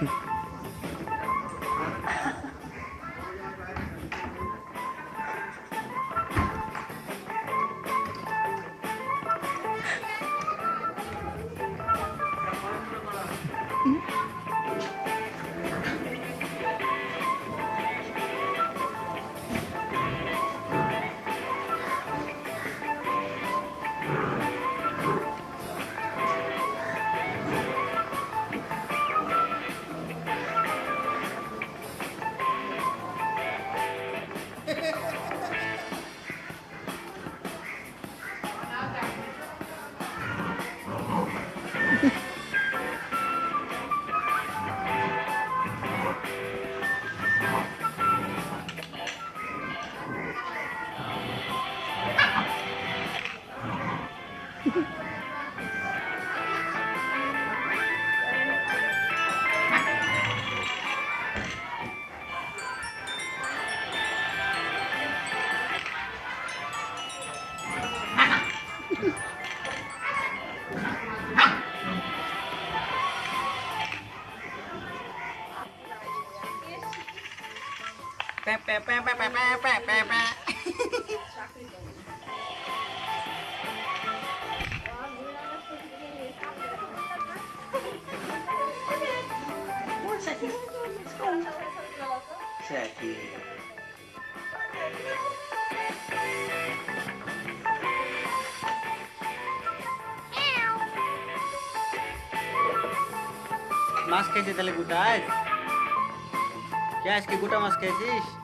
응? Mas, kayaknya pepe udah আজকে গোটা মাছ খেয়েছিস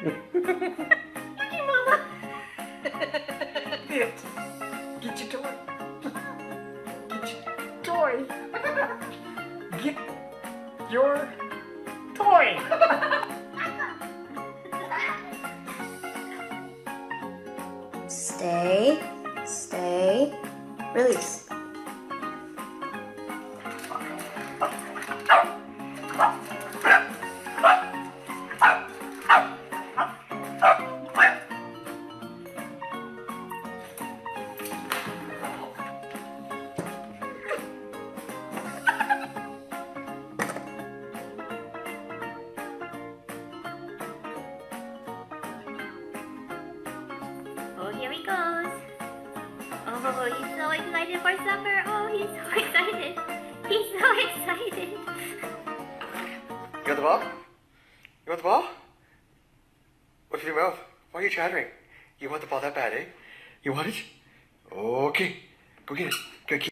Get, get your toy. Get your toy. Get your toy. Stay, stay, release. Oh, he's so excited for supper. Oh, he's so excited. He's so excited. You want the ball? You want the ball? What's in your mouth? Why are you chattering? You want the ball that bad, eh? You want it? Okay. Go get it. Go get